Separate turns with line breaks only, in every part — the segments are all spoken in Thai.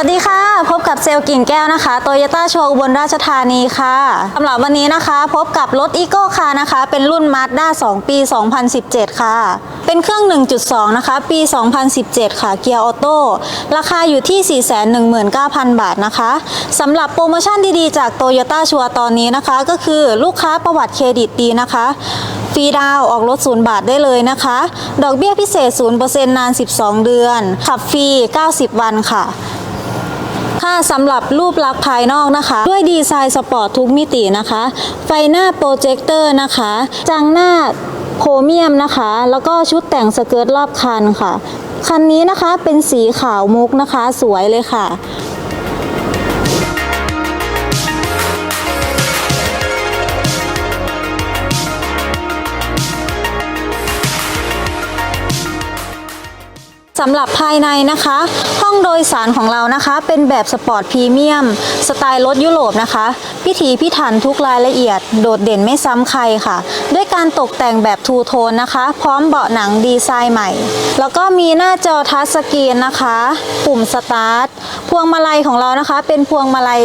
วัสดีค่ะ พบกับเซลกิ่งแก้วนะคะโตโยต้าโชว์บนราชธานีค่ะสำหรับวันนี้นะคะ พบกับรถอีโก้คานะคะ เป็นรุ่น Mazda 2ปี 2017 ค่ะ เป็นเครื่อง 1.2 นะคะ ปี 2017 ค่ะ เกียร์ออโต้ราคาอยู่ที่ 419,000 บาทนะคะสำหรับโปรโมชั่นดีๆ จากโตโยต้าชัวตอนนี้นะคะ ก็คือลูกค้าประวัติเครดิตดีนะคะฟรีดาวออกรถ 0 บาทได้เลยนะคะ ดอกเบี้ยพิเศษ 0%นาน 12 เดือน ขับฟรี 90 วันค่ะ ค่ะสำหรับรูปลักษณ์ภายนอกนะคะ ด้วยดีไซน์สปอร์ตทุกมิตินะคะ ไฟหน้าโปรเจคเตอร์นะคะ จังหน้าโครเมียมนะคะ แล้วก็ชุดแต่งสเกิร์ตรอบคันค่ะ คันนี้นะคะเป็นสีขาวมุกนะคะ สวยเลยค่ะ สำหรับภายในนะคะ ห้องโดยสารของเรานะคะ เป็นแบบสปอร์ตพรีเมียม สไตล์รถยุโรปนะคะ พิถีพิถันทุกรายละเอียด โดดเด่นไม่ซ้ำใครค่ะ ด้วยการตกแต่งแบบทูโทนนะคะ พร้อมเบาะหนังดีไซน์ใหม่ แล้วก็มีหน้าจอทัชสกรีนนะคะ ปุ่มสตาร์ท พวงมาลัยของเรานะคะ เป็นพวงมาลัย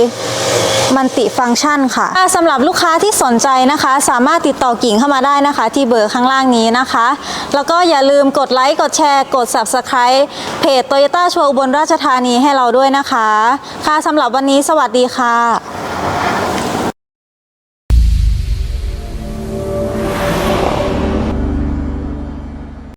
มันติฟังก์ชันค่ะอ่าสำหรับลูกค้าที่สนใจนะคะ สามารถติดต่อกิ่งเข้ามาได้นะคะ ที่เบอร์ข้างล่างนี้นะคะ แล้วก็อย่าลืมกดไลค์กดแชร์กด Subscribe เพจ Toyota โชว์บนราชธานีให้เราด้วยนะคะ ค่ะสำหรับวันนี้สวัสดีค่ะ